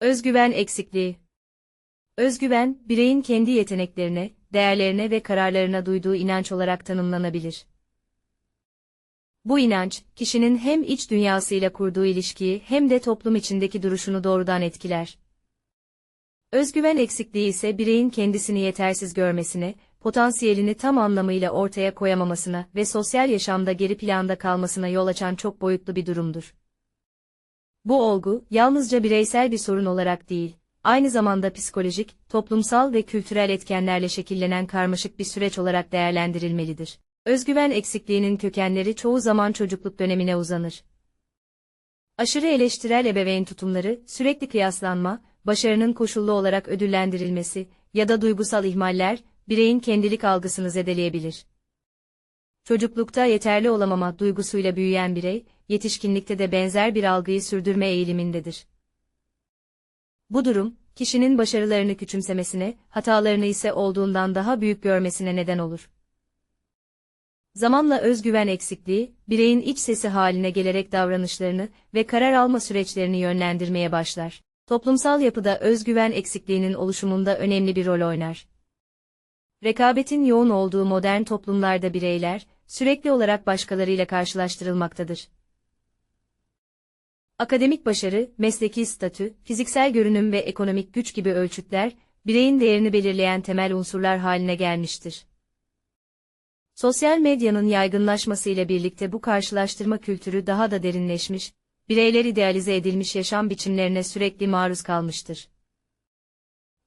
Özgüven eksikliği. Özgüven, bireyin kendi yeteneklerine, değerlerine ve kararlarına duyduğu inanç olarak tanımlanabilir. Bu inanç, kişinin hem iç dünyasıyla kurduğu ilişkiyi hem de toplum içindeki duruşunu doğrudan etkiler. Özgüven eksikliği ise bireyin kendisini yetersiz görmesine, potansiyelini tam anlamıyla ortaya koyamamasına ve sosyal yaşamda geri planda kalmasına yol açan çok boyutlu bir durumdur. Bu olgu, yalnızca bireysel bir sorun olarak değil, aynı zamanda psikolojik, toplumsal ve kültürel etkenlerle şekillenen karmaşık bir süreç olarak değerlendirilmelidir. Özgüven eksikliğinin kökenleri çoğu zaman çocukluk dönemine uzanır. Aşırı eleştirel ebeveyn tutumları, sürekli kıyaslanma, başarının koşullu olarak ödüllendirilmesi ya da duygusal ihmaller, bireyin kendilik algısını zedeleyebilir. Çocuklukta yeterli olamama duygusuyla büyüyen birey, yetişkinlikte de benzer bir algıyı sürdürme eğilimindedir. Bu durum, kişinin başarılarını küçümsemesine, hatalarını ise olduğundan daha büyük görmesine neden olur. Zamanla özgüven eksikliği, bireyin iç sesi haline gelerek davranışlarını ve karar alma süreçlerini yönlendirmeye başlar. Toplumsal yapıda özgüven eksikliğinin oluşumunda önemli bir rol oynar. Rekabetin yoğun olduğu modern toplumlarda bireyler, sürekli olarak başkalarıyla karşılaştırılmaktadır. Akademik başarı, mesleki statü, fiziksel görünüm ve ekonomik güç gibi ölçütler, bireyin değerini belirleyen temel unsurlar haline gelmiştir. Sosyal medyanın yaygınlaşmasıyla birlikte bu karşılaştırma kültürü daha da derinleşmiş, bireyler idealize edilmiş yaşam biçimlerine sürekli maruz kalmıştır.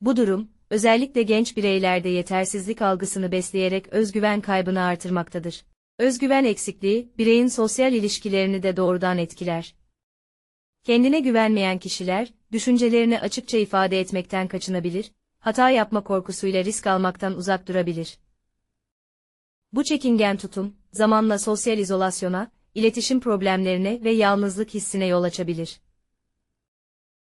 Bu durum, özellikle genç bireylerde yetersizlik algısını besleyerek özgüven kaybını artırmaktadır. Özgüven eksikliği, bireyin sosyal ilişkilerini de doğrudan etkiler. Kendine güvenmeyen kişiler, düşüncelerini açıkça ifade etmekten kaçınabilir, hata yapma korkusuyla risk almaktan uzak durabilir. Bu çekingen tutum, zamanla sosyal izolasyona, iletişim problemlerine ve yalnızlık hissine yol açabilir.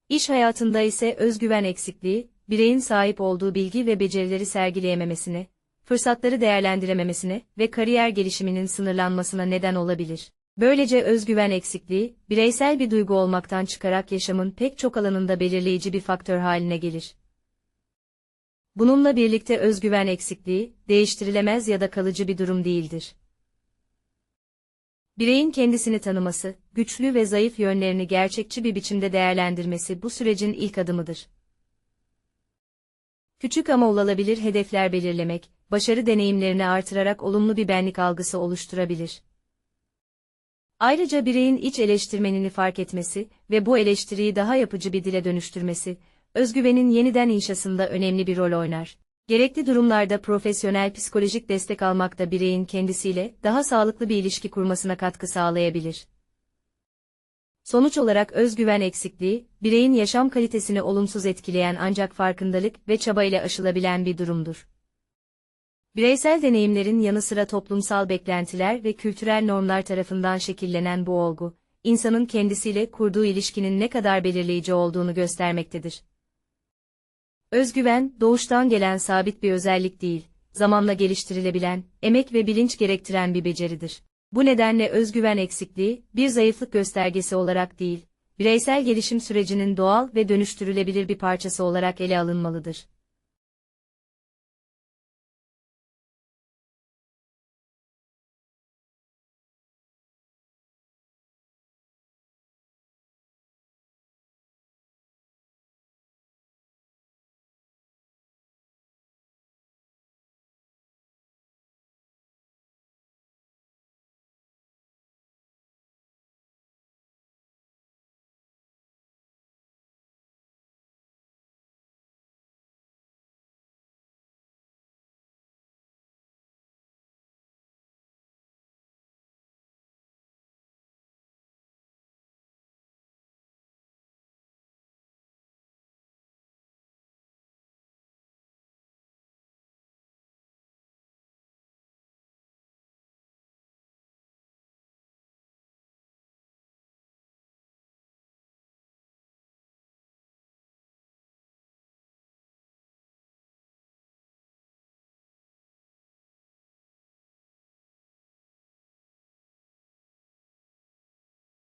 İş hayatında ise özgüven eksikliği, bireyin sahip olduğu bilgi ve becerileri sergileyememesine, fırsatları değerlendirememesine ve kariyer gelişiminin sınırlanmasına neden olabilir. Böylece özgüven eksikliği, bireysel bir duygu olmaktan çıkarak yaşamın pek çok alanında belirleyici bir faktör haline gelir. Bununla birlikte özgüven eksikliği, değiştirilemez ya da kalıcı bir durum değildir. Bireyin kendisini tanıması, güçlü ve zayıf yönlerini gerçekçi bir biçimde değerlendirmesi bu sürecin ilk adımıdır. Küçük ama olabilir hedefler belirlemek, başarı deneyimlerini artırarak olumlu bir benlik algısı oluşturabilir. Ayrıca bireyin iç eleştirmenini fark etmesi ve bu eleştiriyi daha yapıcı bir dile dönüştürmesi, özgüvenin yeniden inşasında önemli bir rol oynar. Gerekli durumlarda profesyonel psikolojik destek almak da bireyin kendisiyle daha sağlıklı bir ilişki kurmasına katkı sağlayabilir. Sonuç olarak özgüven eksikliği, bireyin yaşam kalitesini olumsuz etkileyen ancak farkındalık ve çaba ile aşılabilen bir durumdur. Bireysel deneyimlerin yanı sıra toplumsal beklentiler ve kültürel normlar tarafından şekillenen bu olgu, insanın kendisiyle kurduğu ilişkinin ne kadar belirleyici olduğunu göstermektedir. Özgüven, doğuştan gelen sabit bir özellik değil, zamanla geliştirilebilen, emek ve bilinç gerektiren bir beceridir. Bu nedenle özgüven eksikliği, bir zayıflık göstergesi olarak değil, bireysel gelişim sürecinin doğal ve dönüştürülebilir bir parçası olarak ele alınmalıdır.